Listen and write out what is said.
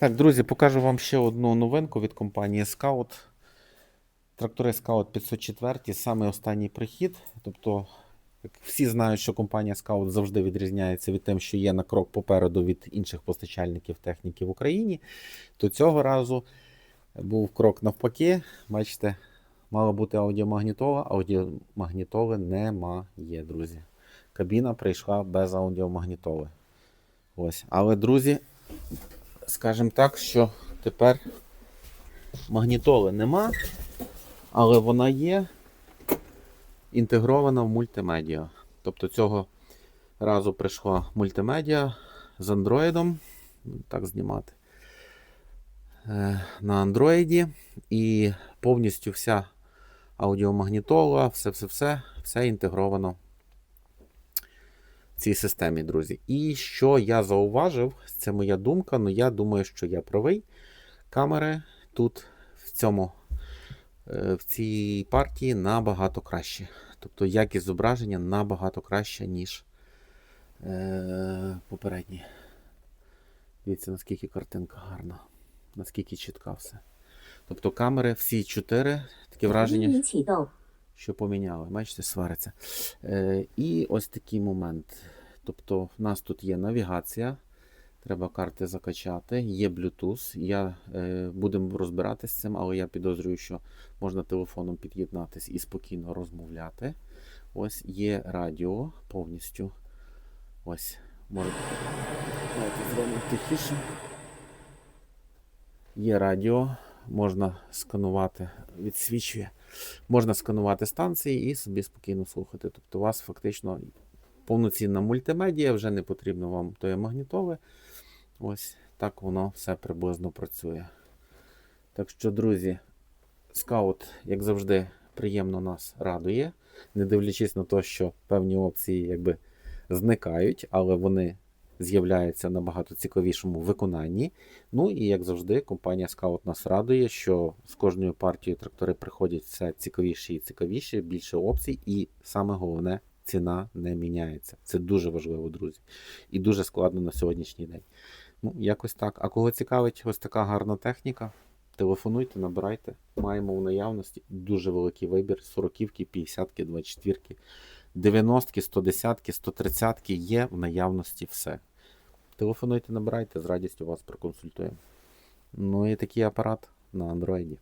Так, друзі, покажу вам ще одну новинку від компанії Scout. Трактори Scout 504, саме останній прихід. Тобто, як всі знають, що компанія Scout завжди відрізняється від тим, що є на крок попереду від інших постачальників техніки в Україні. То цього разу був крок навпаки. Бачите, мала бути аудіомагнітола, аудіомагнітоли немає, друзі. Кабіна прийшла без аудіомагнітоли. Ось. Але, друзі, скажімо так, що тепер магнітоли нема, але вона є інтегрована в мультимедіа. Тобто цього разу прийшла мультимедіа з андроїдом, так знімати, е, на андроїді. І повністю вся аудіомагнітола, все-все-все, все інтегровано цій системі, друзі. І що я зауважив, це моя думка, але я думаю, що я правий. Камери тут в цьому, е, в цій партії набагато краще. Тобто якість зображення набагато краще, ніж е, попередні. Дивіться, наскільки картинка гарна, наскільки чітка все. Тобто камери всі чотири, таке враження що поміняли. Бачите, свариться. Е, і ось такий момент. Тобто, в нас тут є навігація. Треба карти закачати, є Bluetooth. Я е, будемо розбиратися з цим, але я підозрюю, що можна телефоном під'єднатись і спокійно розмовляти. Ось є радіо повністю. Ось. Може... Зробимо тихіше. Є радіо, можна сканувати, відсвічує. Можна сканувати станції і собі спокійно слухати. Тобто у вас фактично повноцінна мультимедія, вже не потрібно вам тої магнітоли. Ось так воно все приблизно працює. Так що, друзі, скаут, як завжди, приємно нас радує, не дивлячись на те, що певні опції якби зникають, але вони з'являються на набагато цікавішому виконанні. Ну і як завжди, компанія Scout нас радує, що з кожною партією трактори приходять все цікавіші і цікавіші, більше опцій, і саме головне, ціна не міняється. Це дуже важливо, друзі. І дуже складно на сьогоднішній день. Ну, якось так. А кого цікавить ось така гарна техніка, телефонуйте, набирайте. Маємо в наявності дуже великий вибір: 40-ки, 50-ки, 24-ки, 90-ки, 110-ки, 130-ки є в наявності все. Телефонуйте, набирайте, з радістю вас проконсультуємо. Ну і такий апарат на андроїді.